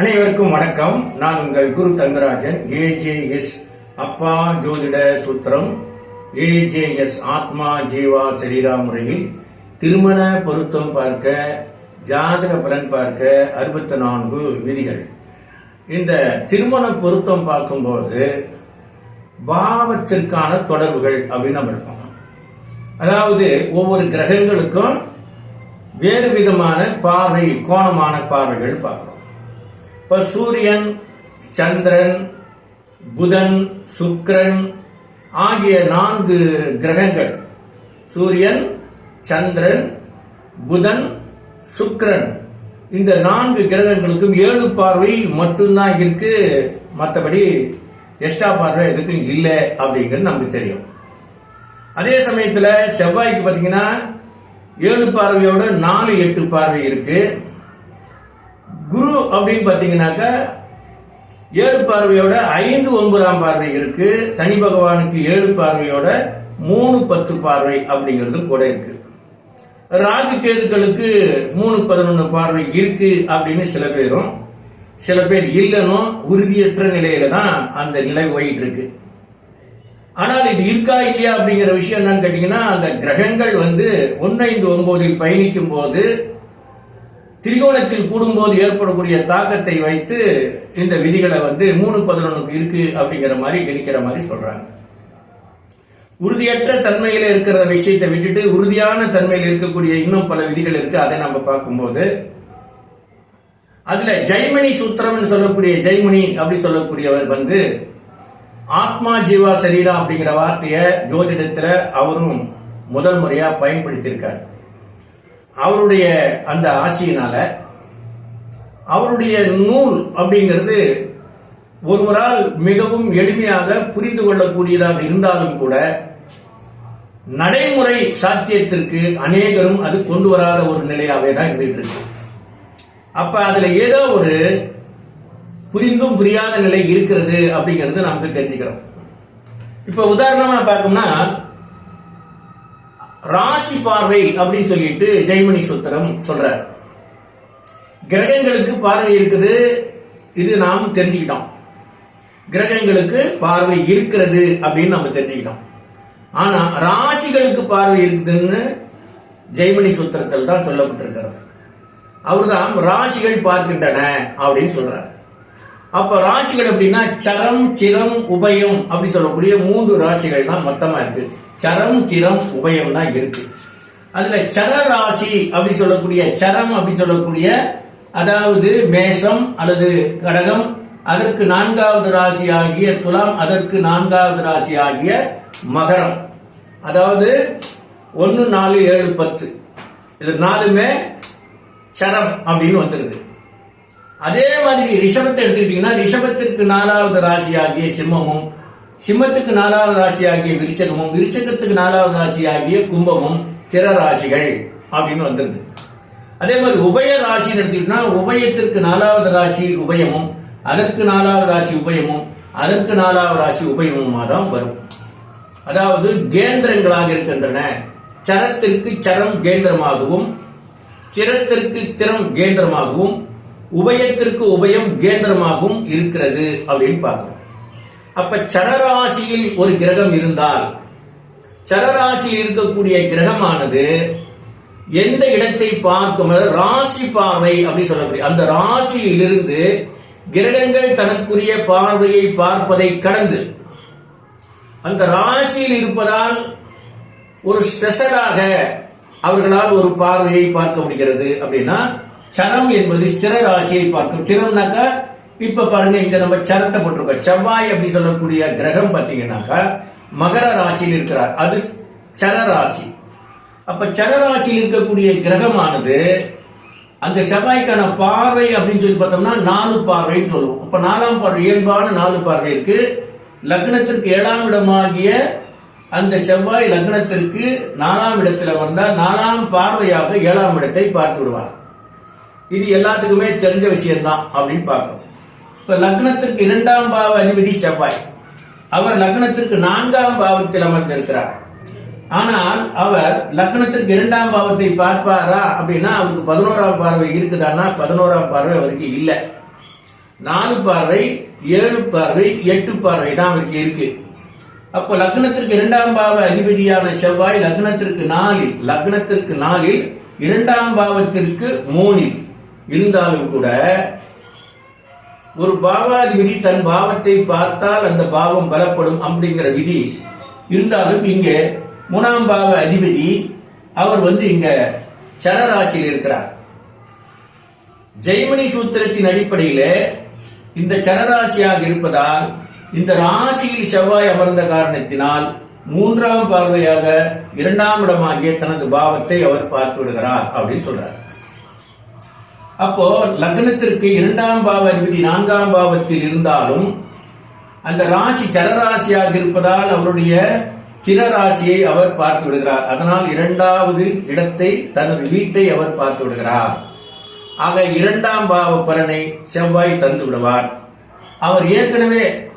அனைவருக்கும் வணக்கம். நான் உங்கள் குரு தங்கராஜன் ஏஜேஎஸ் அப்பா ஜோதிட சூத்திரம் ஏஜேஎஸ் ஆத்மா ஜீவா சரீரா முறையில் திருமண பொருத்தம் பார்க்க ஜாதக பலன் பார்க்க அறுபத்தி நான்கு விதிகள். இந்த திருமண பொருத்தம் பார்க்கும்போது பாவத்திற்கான தொடர்புகள் அப்படின்னு நம்ம இருக்கோம் அதாவது ஒவ்வொரு கிரகங்களுக்கும் வேறு விதமான பார்வை கோணமான பார்வைகள் பார்க்குறோம். இப்ப சூரியன் சந்திரன் புதன் சுக்ரன் ஆகிய நான்கு கிரகங்கள். சூரியன் சந்திரன் புதன் சுக்ரன் இந்த நான்கு கிரகங்களுக்கும் ஏழு பார்வை மட்டும்தான் இருக்கு. மற்றபடி எக்ஸ்ட்ரா பார்வை எதுக்கும் இல்லை அப்படிங்கிறது நமக்கு தெரியும். அதே சமயத்தில் செவ்வாய்க்கு பார்த்தீங்கன்னா ஏழு பார்வையோட நாலு எட்டு பார்வை இருக்குது குரு அப்படின்னு பார்த்தீங்கன்னாக்கா ஏழு பார்வையோட ஐந்து ஒன்பதாம் பார்வை இருக்கு. சனி பகவானுக்கு ஏழு பார்வையோட மூணு பத்து பார்வை அப்படிங்கிறதும் கூட இருக்கு. ராகு கேதுக்களுக்கு மூணு பதினொன்று பார்வை இருக்கு அப்படின்னு சில பேரும் சில பேர் இல்லைன்னு உறுதியற்ற நிலையில தான் அந்த நிலை போயிட்டு இருக்கு. ஆனால் இது இருக்கா இல்லையா அப்படிங்கிற விஷயம் என்னன்னு கேட்டீங்கன்னா அந்த கிரகங்கள் வந்து ஒன்னைந்து ஒன்பதில் பயணிக்கும் போது திரிகோணத்தில் கூடும்போது ஏற்படக்கூடிய தாக்கத்தை வைத்து இந்த விதிகளை வந்து மூணு பதினொன்னுக்கு இருக்கு அப்படிங்கிற மாதிரி கணிக்கிற மாதிரி சொல்றாங்க. உறுதியற்ற தன்மையில இருக்கிற விஷயத்தை விட்டுட்டு உறுதியான தன்மையில் இருக்கக்கூடிய இன்னும் பல விதிகள் இருக்கு. அதை நம்ம பார்க்கும்போது அதுல ஜெய்மணி சூத்திரம்னு சொல்லக்கூடிய ஜெய்மணி அப்படி சொல்லக்கூடியவர் வந்து ஆத்மா ஜீவா சரீரா அப்படிங்கிற வார்த்தையை ஜோதிடத்துல அவரும் முதல் முறையா பயன்படுத்தியிருக்கார். அவருடைய அந்த ஆசையினால அவருடைய நூல் அப்படிங்கிறது ஒருவரால் மிகவும் எளிமையாக புரிந்து கொள்ளக்கூடியதாக இருந்தாலும் கூட நடைமுறை சாத்தியத்திற்கு அநேகரும் அது கொண்டு வராத ஒரு நிலையாகவே தான் இருந்துட்டு இருக்கு. அப்ப அதுல ஏதோ ஒரு புரிந்தும் புரியாத நிலை இருக்கிறது அப்படிங்கிறது நமக்கு தெரிஞ்சுக்கிறோம். இப்ப உதாரணமா பார்க்கணும்னா ராசி பார்வை அப்படின்னு சொல்லிட்டு ஜெய்மணி சூத்திரம் சொல்றார். கிரகங்களுக்கு பார்வை இருக்குது. இது நாம் தெரிஞ்சுக்கிட்டோம். கிரகங்களுக்கு பார்வை இருக்கிறது அப்படின்னு நம்ம தெரிஞ்சுக்கிட்டோம். ஆனா ராசிகளுக்கு பார்வை இருக்குதுன்னு ஜெய்மணி சூத்திரத்தில் தான் சொல்லப்பட்டிருக்கிறது. அவர்தான் ராசிகள் பார்க்கின்றன அப்படின்னு சொல்றாரு. அப்ப ராசிகள் அப்படின்னா சரம் சிரம் உபயம் அப்படின்னு சொல்லக்கூடிய மூன்று ராசிகள் தான் மொத்தமா இருக்கு. சரம் சிரம் உபயம் தான் இருக்கு. அதுல சர ராசி அப்படின்னு சொல்லக்கூடிய சரம் அப்படின்னு சொல்லக்கூடிய அதாவது மேஷம் அல்லது கடகம் அதற்கு நான்காவது ராசி ஆகிய துலாம் அதற்கு நான்காவது ராசி ஆகிய மகரம். அதாவது ஒன்று நாலு ஏழு பத்து. இது நாலுமே சரம் அப்படின்னு வந்துருது. அதே மாதிரி ரிஷபத்தை எடுத்துக்கிட்டீங்கன்னா ரிஷபத்திற்கு நாலாவது ராசி ஆகிய சிம்மமும் சிம்மத்துக்கு நாலாவது ராசி ஆகிய விருச்சகமும் விருச்சகத்துக்கு நாலாவது ராசி ஆகிய கும்பமும் திற ராசிகள் அப்படின்னு வந்துருது. அதே மாதிரி உபய ராசின்னு எடுத்துக்கிட்டோம்னா உபயத்திற்கு நாலாவது ராசி உபயமும் அதற்கு நாலாவது ராசி உபயமும் அதற்கு நாலாவது ராசி உபயமுமாக தான் வரும். அதாவது கேந்திரங்களாக இருக்கின்றன. சரத்திற்கு சரம் கேந்திரமாகவும் திறத்திற்கு திறம் கேந்திரமாகவும் உபயத்திற்கு உபயம் கேந்திரமாகவும் இருக்கிறது அப்படின்னு பார்க்கணும் அப்ப சரராசியில் ஒரு கிரகம் இருந்தால் சரராசியில் இருக்கக்கூடிய கிரகமானது எந்த இடத்தை பார்க்கும்? ராசி பார்வை அப்படின்னு சொல்லக்கூடிய அந்த ராசியிலிருந்து கிரகங்கள் தனக்குரிய பார்வையை பார்ப்பதை கடந்து அந்த ராசியில் இருப்பதால் ஒரு ஸ்பெஷலாக அவர்களால் ஒரு பார்வையை பார்க்க முடிகிறது அப்படின்னா சரம் என்பது ஸ்திர ராசியை பார்க்கும். சிரம்னாக்கா இப்ப பாருங்க இங்க நம்ம சரத்தை போட்டிருக்கோம். செவ்வாய் அப்படின்னு சொல்லக்கூடிய கிரகம் பாத்தீங்கன்னாக்கா மகர ராசியில் இருக்கிறார். அது சர ராசி. அப்ப சர ராசியில் இருக்கக்கூடிய கிரகமானது அந்த செவ்வாய்க்கான பார்வை அப்படின்னு சொல்லி பார்த்தோம்னா நாலு பார்வைன்னு சொல்லுவோம். அப்ப நாலாம் பார்வை இயல்பான நாலு பார்வை இருக்கு. லக்னத்திற்கு ஏழாம் இடமாகிய அந்த செவ்வாய் லக்னத்திற்கு நாலாம் இடத்துல வந்தால் நாலாம் பார்வையாக ஏழாம் இடத்தை பார்த்து விடுவார். இது எல்லாத்துக்குமே தெரிஞ்ச விஷயம்தான் அப்படின்னு பார்க்கணும். இப்ப லக்னத்திற்கு இரண்டாம் பாவ அதிபதி செவ்வாய். அவர் லக்னத்திற்கு நான்காம் பாவத்தில் அமர்ந்திருக்கிறார். ஆனால் அவர் லக்னத்திற்கு இரண்டாம் பாவத்தை பார்ப்பாரா அப்படின்னா அவருக்கு பதினோராம் பார்வை இருக்குதான்னா பதினோராம் பார்வை அவருக்கு இல்லை. நாலு பார்வை ஏழு பார்வை எட்டு பார்வை தான் அவருக்கு இருக்கு. அப்போ லக்னத்திற்கு இரண்டாம் பாவ அதிபதியான செவ்வாய் லக்னத்திற்கு நாலில் லக்னத்திற்கு நாலில் இரண்டாம் பாவத்திற்கு மூணில் இருந்தாலும் கூட ஒரு பாவாதிபதி தன் பாவத்தை பார்த்தால் அந்த பாவம் பலப்படும் அப்படிங்கிற விதி இருந்தாலும் இங்க மூணாம் பாவ அதிபதி அவர் வந்து இங்க சரராசியில் இருக்கிறார். ஜெய்மனி சூத்திரத்தின் அடிப்படையில இந்த சரராசியாக இருப்பதால் இந்த ராசியில் செவ்வாய் அமர்ந்த காரணத்தினால் மூன்றாம் பார்வையாக இரண்டாம் இடமாகிய தனது பாவத்தை அவர் பார்த்து விடுகிறார் அப்படின்னு சொல்றார். அப்போ லக்னத்திற்கு இரண்டாம் பாவ அதிபதி நான்காம் பாவத்தில் இருந்தாலும் அந்த ராசி சரராசியாக இருப்பதால் அவருடைய திரராசியை அவர் பார்த்து விடுகிறார். அதனால் இரண்டாவது இடத்தை தனது வீட்டை அவர் பார்த்து விடுகிறார். ஆக இரண்டாம் பாவ பலனை செவ்வாய் தந்து விடுவார். அவர் ஏற்கனவே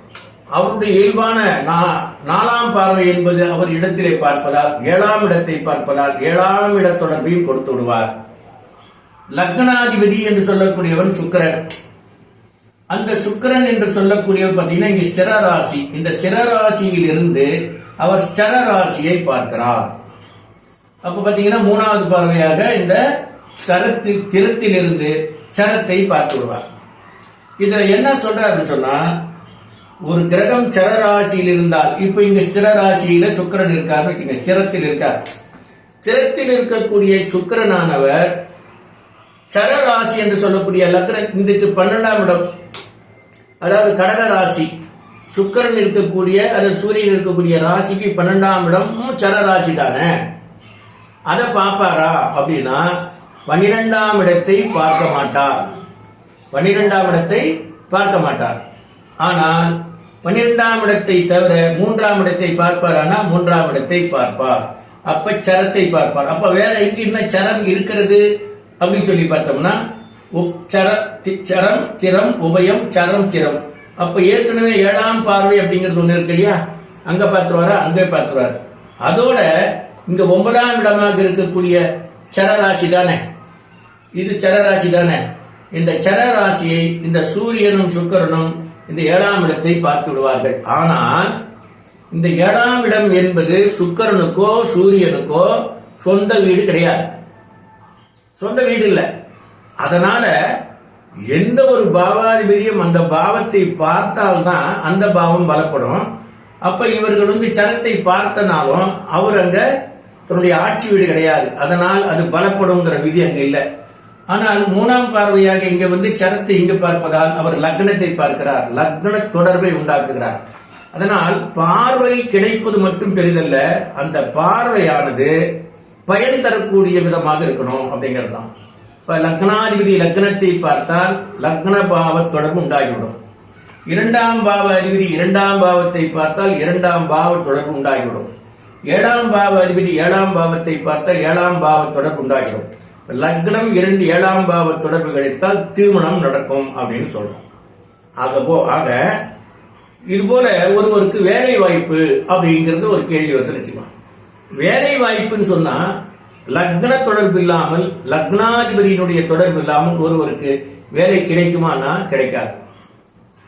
அவருடைய இயல்பான நா- நாலாம் பார்வை என்பது அவர் இடத்திலே பார்ப்பதால் ஏழாம் இடத்தை பார்ப்பதால் ஏழாம் இட தொடர்பையும் கொடுத்து விடுவார். லக்னாதிபதி என்று சொல்லக்கூடியவன் சுக்கிரன். அந்த சுக்கிரன் என்று சொல்லக்கூடியவர் பார்த்தீங்கன்னா இங்க சிரராசி. இந்த சிரராசியில் இருந்து அவர் ஸ்டர பார்க்கிறார். அப்ப பாத்தீங்கன்னா மூணாவது பார்வையாக இந்த சரத்து திறத்திலிருந்து சரத்தை பார்த்து விடுவார். இதுல என்ன சொல்றாருன்னு சொன்னா ஒரு கிரகம் சரராசியில் இருந்தால் இப்ப இங்க ஸ்திர ராசியில சுக்கிரன் இருக்காருன்னு வச்சுங்க ஸ்திரத்தில் இருக்கார். ஸ்திரத்தில் இருக்கக்கூடிய சுக்கிரனானவர் சர ராசி என்று சொல்லக்கூடிய லக்ன இதுக்கு பன்னெண்டாம் இடம். அதாவது கடக ராசி. சுக்கரன் இருக்கக்கூடிய அது சூரியன் இருக்கக்கூடிய ராசிக்கு பன்னெண்டாம் இடமும் சர ராசி தானே. அதை பார்ப்பாரா அப்படின்னா பன்னிரெண்டாம் இடத்தை பார்க்க மாட்டார். பன்னிரெண்டாம் இடத்தை பார்க்க மாட்டார். ஆனால் பன்னிரெண்டாம் இடத்தை தவிர மூன்றாம் இடத்தை பார்ப்பாரானா மூன்றாம் இடத்தை பார்ப்பார். அப்ப சரத்தை பார்ப்பார். அப்ப வேற எங்க இன்னும் சரம் இருக்கிறது? அப்படின்னு சொல்லி பார்த்தோம்னா உப் சர சரம் திறம் உபயம் சரம் திறம் அப்ப ஏற்கனவே ஏழாம் பார்வை அப்படிங்கிறது ஒண்ணு இருக்கு இல்லையா? அங்க பார்த்துருவாரா அங்கே பார்த்துருவாரு அதோட இங்க ஒன்பதாம் இடமாக இருக்கக்கூடிய சரராசி தானே? இது சரராசி தானே? இந்த சரராசியை இந்த சூரியனும் சுக்கரனும் இந்த ஏழாம் இடத்தை பார்த்து விடுவார்கள். ஆனால் இந்த ஏழாம் இடம் என்பது சுக்கரனுக்கோ சூரியனுக்கோ சொந்த வீடு கிடையாது. சொந்த வீடு இல்லை. அதனால எந்த ஒரு பாவாதிபதியும் அந்த பாவத்தை பார்த்தால்தான் அந்த பாவம் பலப்படும். அப்ப இவர்கள் வந்து சரத்தை பார்த்தனாலும் அவர் அங்க தன்னுடைய ஆட்சி வீடு கிடையாது. அதனால் அது பலப்படுங்கிற விதி அங்க இல்லை. ஆனால் மூணாம் பார்வையாக இங்க வந்து சரத்தை இங்கு பார்ப்பதால் அவர் லக்னத்தை பார்க்கிறார். லக்ன தொடர்பை உண்டாக்குகிறார். அதனால் பார்வை கிடைப்பது மட்டும் பெரிதல்ல. அந்த பார்வையானது பயன் தரக்கூடிய விதமாக இருக்கணும் அப்படிங்கிறது தான் இப்ப லக்னாதிபதி லக்னத்தை பார்த்தால் லக்ன பாவ தொடர்பு உண்டாகிவிடும். இரண்டாம் பாவ அதிபதி இரண்டாம் பாவத்தை பார்த்தால் இரண்டாம் பாவ தொடர்பு உண்டாகிவிடும். ஏழாம் பாவ அதிபதி ஏழாம் பாவத்தை பார்த்தால் ஏழாம் பாவ தொடர்பு உண்டாகிவிடும். லக்னம் இரண்டு ஏழாம் பாவ தொடர்பு கிடைத்தால் திருமணம் நடக்கும் அப்படின்னு சொல்றோம். ஆக போ ஆக இது போல ஒருவருக்கு வேலை வாய்ப்பு அப்படிங்கிறது ஒரு கேள்வி வந்து நிச்சயமா வேலை வாய்ப்புன்னு சொன்னா லக்ன தொடர்பு இல்லாமல் லக்னாதிபதியினுடைய தொடர்பு இல்லாமல் ஒருவருக்கு வேலை கிடைக்குமானா கிடைக்காது.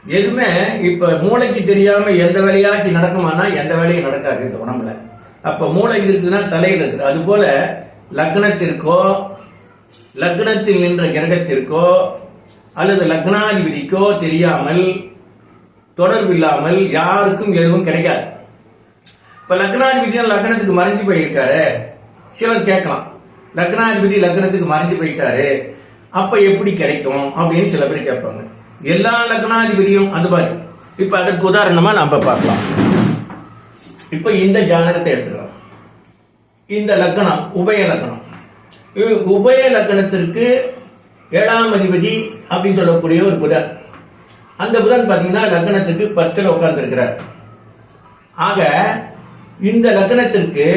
எதுவுமே இப்ப மூளைக்கு தெரியாம எந்த வேலையாச்சும் நடக்குமானா எந்த வேலையும் நடக்காது இந்த உடம்புல. அப்ப மூளை இங்க இருக்குதுன்னா தலையில் இருக்குது. அது போல லக்னத்திற்கோ லக்னத்தில் நின்ற கிரகத்திற்கோ அல்லது லக்னாதிபதிக்கோ தெரியாமல் தொடர்பு இல்லாமல் யாருக்கும் எதுவும் கிடைக்காது. இப்ப லக்னாதிபதி லக்னத்துக்கு மறைஞ்சு போயிருக்காரு. சிலர் கேட்கலாம். லக்னாதிபதி லக்னத்துக்கு மறைஞ்சு போயிட்டாரு. அப்ப எப்படி கிடைக்கும் அப்படின்னு சில பேர் கேட்பாங்க. எல்லா லக்னாதிபதியும் அந்த மாதிரி. இப்ப அதற்கு உதாரணமா நம்ம பார்க்கலாம். இப்ப இந்த ஜாதகத்தை எடுத்துக்கலாம். இந்த லக்னம் உபய லக்னம். உபய லக்னத்திற்கு ஏழாம் அதிபதி அப்படின்னு சொல்லக்கூடிய ஒரு புதன். அந்த புதன் பார்த்தீங்கன்னா லக்னத்துக்கு பத்தில் உட்கார்ந்து இருக்கிறார் ஆக இந்த லக்னத்திற்கு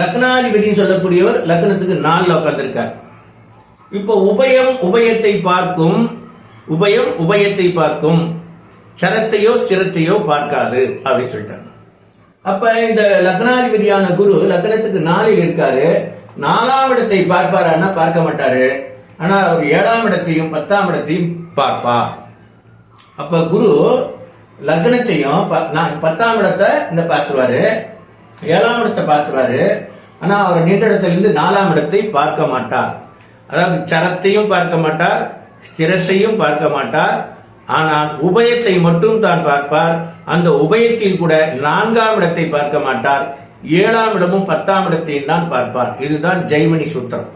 லக்னாதிபதி சொல்லக்கூடியவர் லக்னத்துக்கு நாலுல உட்கார்ந்திருக்கார். இப்போ உபயம் உபயத்தை பார்க்கும் உபயம் உபயத்தை பார்க்கும். சரத்தையோ ஸ்திரத்தையோ பார்க்காது அப்படின்னு சொல்லிட்டாங்க அப்ப இந்த லக்னாதிபதியான குரு லக்னத்துக்கு நாளில் இருக்காரு. நாலாம் இடத்தை பார்ப்பாரான்னா பார்க்க மாட்டாரு. ஆனா அவர் ஏழாம் இடத்தையும் பத்தாம் இடத்தையும் பார்ப்பார். அப்ப குரு லக்னத்தையும் ப- நான் பத்தாம் இடத்தை இந்த பார்த்துருவாரு. ஏழாம் இடத்தை பார்த்துருவாரு. ஆனா அவர் நீண்ட இடத்திலிருந்து நாலாம் இடத்தை பார்க்க மாட்டார். அதாவது சரத்தையும் பார்க்க மாட்டார் ஸ்திரத்தையும் பார்க்க மாட்டார். ஆனால் உபயத்தை மட்டும் தான் பார்ப்பார். அந்த உபயத்தில் கூட நான்காம் இடத்தை பார்க்க மாட்டார். ஏழாம் இடமும் பத்தாம் இடத்தையும் தான் பார்ப்பார். இதுதான் ஜெய்மனி சூத்திரம்.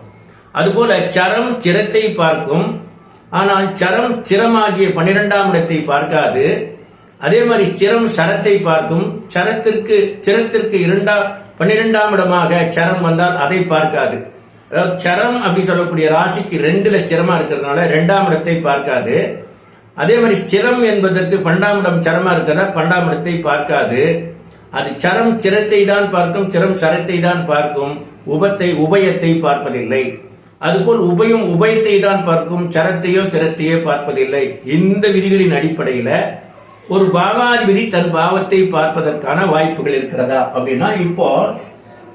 அதுபோல சரம் சிரத்தை பார்க்கும். ஆனால் சரம் சிரமாகிய பன்னிரெண்டாம் இடத்தை பார்க்காது. அதே மாதிரி ஸ்திரம் சரத்தை பார்க்கும் சரத்திற்கு சிரத்திற்கு இரண்டாம் பன்னிரெண்டாம் இடமாக சரம் வந்தால் அதை பார்க்காது. அதாவது சரம் அப்படின்னு சொல்லக்கூடிய ராசிக்கு ரெண்டுல ஸ்திரமா இருக்கிறதுனால ரெண்டாம் இடத்தை பார்க்காது. அதே மாதிரி ஸ்திரம் என்பதற்கு பன்னெண்டாம் இடம் சரமா இருக்கிறதா பன்னெண்டாம் இடத்தை பார்க்காது. அது சரம் சிரத்தை தான் பார்க்கும் சிரம் சரத்தை தான் பார்க்கும். உபத்தை உபயத்தை பார்ப்பதில்லை. அதுபோல் உபயம் உபயத்தை தான் பார்க்கும் சரத்தையோ திறத்தையோ பார்ப்பதில்லை. இந்த விதிகளின் அடிப்படையில் ஒரு பாவாதிபதி தன் பாவத்தை பார்ப்பதற்கான வாய்ப்புகள் இருக்கிறதா? அப்படின்னா இப்போ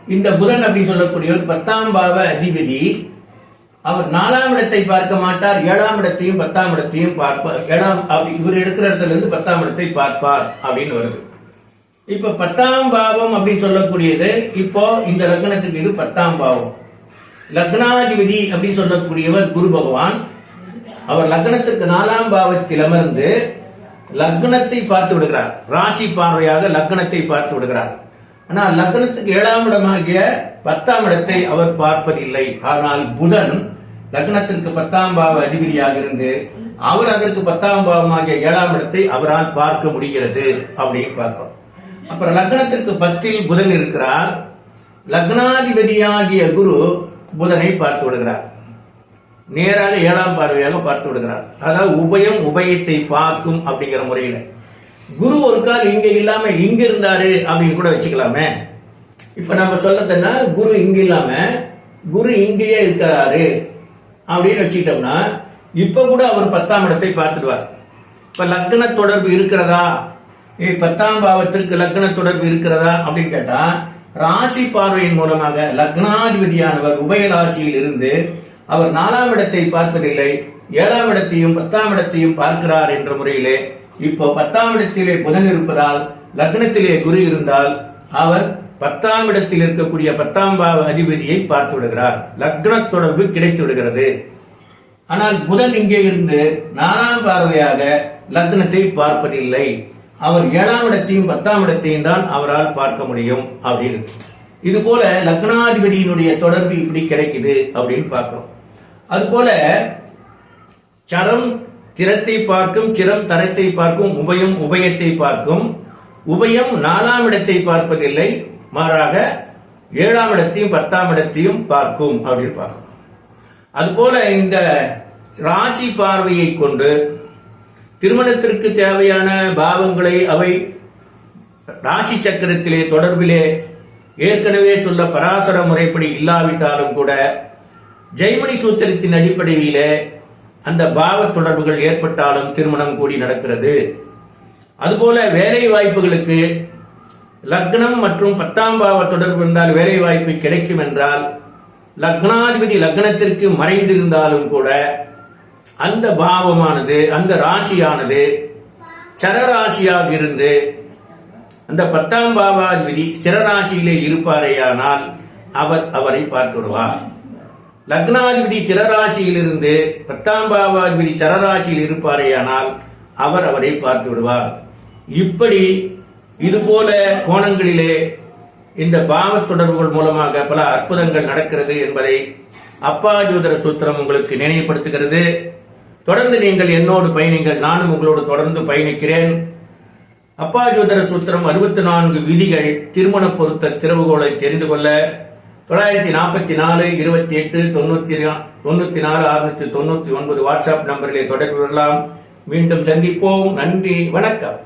இந்த புதன் அப்படின்னு சொல்லக்கூடிய ஒரு பத்தாம் பாவ அதிபதி அவர் நாலாம் இடத்தை பார்க்க மாட்டார் ஏழாம் இடத்தையும் பத்தாம் இடத்தையும் பார்ப்பார் ஏழாம் இவர் எடுக்கிற இடத்துல இருந்து பத்தாம் இடத்தை பார்ப்பார் அப்படின்னு வருது. இப்ப பத்தாம் பாவம் அப்படின்னு சொல்லக்கூடியது இப்போ இந்த லக்னத்துக்கு இது பத்தாம் பாவம். லக்னாதிபதி அப்படின்னு சொல்லக்கூடியவர் குரு பகவான் அவர் லக்னத்துக்கு நாலாம் பாவத்தில் அமர்ந்து லக்னத்தை பார்த்து விடுகிறார். ராசி பார்வையாக லக்னத்தை பார்த்து விடுகிறார். ஆனால் லக்னத்துக்கு ஏழாம் இடமாகிய பத்தாம் இடத்தை அவர் பார்ப்பதில்லை. ஆனால் புதன் லக்னத்திற்கு பத்தாம் பாவ அதிபதியாக இருந்து அவர் அதற்கு பத்தாம் பாவமாகிய ஏழாம் இடத்தை அவரால் பார்க்க முடிகிறது அப்படின்னு பார்க்கிறோம். அப்புறம் லக்னத்திற்கு பத்தில் புதன் இருக்கிறார். லக்னாதிபதியாகிய குரு புதனை பார்த்து விடுகிறார். நேராக ஏழாம் பார்வையாக பார்த்து விடுகிறார். அதாவது உபயம் உபயத்தை பார்க்கும் அப்படிங்கிற முறையில். குரு ஒரு கால் இங்க இல்லாம இங்க இருந்தாரு அப்படின்னு கூட வச்சுக்கலாமே. இப்ப நம்ம சொல்லதுன்னா குரு இங்க இல்லாம குரு இங்கேயே இருக்கிறாரு அப்படின்னு வச்சுக்கிட்டோம்னா இப்ப கூட அவர் பத்தாம் இடத்தை பார்த்துடுவார். இப்ப லக்ன தொடர்பு இருக்கிறதா? பத்தாம் பாவத்திற்கு லக்ன தொடர்பு இருக்கிறதா அப்படின்னு கேட்டா ராசி பார்வையின் மூலமாக லக்னாதிபதியானவர் உபய ராசியில் இருந்து அவர் நாலாம் இடத்தை பார்ப்பதில்லை ஏழாம் இடத்தையும் பத்தாம் இடத்தையும் பார்க்கிறார் என்ற முறையிலே இப்போ பத்தாம் இடத்திலே புதன் இருப்பதால் லக்னத்திலே குரு இருந்தால் அவர் பத்தாம் இடத்தில் இருக்கக்கூடிய பத்தாம் பாவ அதிபதியை பார்த்து விடுகிறார். லக்ன தொடர்பு கிடைத்து விடுகிறது. ஆனால் புதன் இங்கே இருந்து நாலாம் பார்வையாக லக்னத்தை பார்ப்பதில்லை. அவர் ஏழாம் இடத்தையும் பத்தாம் இடத்தையும் தான் அவரால் பார்க்க முடியும் அப்படின்னு. இது போல லக்னாதிபதியினுடைய தொடர்பு இப்படி கிடைக்குது அப்படின்னு பார்க்கிறோம். அதுபோல சரம் திறத்தை பார்க்கும் சிரம் தரத்தை பார்க்கும் உபயம் உபயத்தை பார்க்கும். உபயம் நாலாம் இடத்தை பார்ப்பதில்லை மாறாக ஏழாம் இடத்தையும் பத்தாம் இடத்தையும் பார்க்கும் அப்படின்னு பார்க்கும் அதுபோல இந்த ராசி பார்வையை கொண்டு திருமணத்திற்கு தேவையான பாவங்களை அவை ராசி சக்கரத்திலே தொடர்பிலே ஏற்கனவே சொல்ல பராசர முறைப்படி இல்லாவிட்டாலும் கூட ஜெய்மணி சூத்திரத்தின் அடிப்படையில அந்த பாவ தொடர்புகள் ஏற்பட்டாலும் திருமணம் கூடி நடக்கிறது. அதுபோல வேலை வாய்ப்புகளுக்கு லக்னம் மற்றும் பத்தாம் பாவ தொடர்பு இருந்தால் வேலை வாய்ப்பு கிடைக்கும் என்றால் லக்னாதிபதி லக்னத்திற்கு மறைந்திருந்தாலும் கூட அந்த பாவமானது அந்த ராசியானது சரராசியாக இருந்து அந்த பத்தாம் பாவாதிபதி சிறராசியிலே இருப்பாரேயானால் அவர் அவரை பார்த்துடுவார் லக்னாதிபதி சிரராசியிலிருந்து பத்தாம் பாவாதிபதி சரராசியில் இருப்பாரேயானால் அவர் அவரை பார்த்து விடுவார். இப்படி இதுபோல கோணங்களிலே இந்த பாவ தொடர்புகள் மூலமாக பல அற்புதங்கள் நடக்கிறது என்பதை அப்பா ஜோதர சூத்திரம் உங்களுக்கு நினைவுபடுத்துகிறது. தொடர்ந்து நீங்கள் என்னோடு பயணிங்கள் நானும் உங்களோடு தொடர்ந்து பயணிக்கிறேன். அப்பா ஜோதர சூத்திரம் அறுபத்தி நான்கு விதிகள் திருமண பொருத்த திறவுகோலை தெரிந்து கொள்ள தொள்ளாயிரத்தி நாற்பத்தி நாலு இருபத்தி எட்டு தொண்ணூத்தி தொண்ணூத்தி நாலு அறுநூத்தி தொண்ணூத்தி ஒன்பது வாட்ஸ்அப் நம்பரிலே தொடர்பு கொள்ளலாம். மீண்டும் சந்திப்போம். நன்றி. வணக்கம்.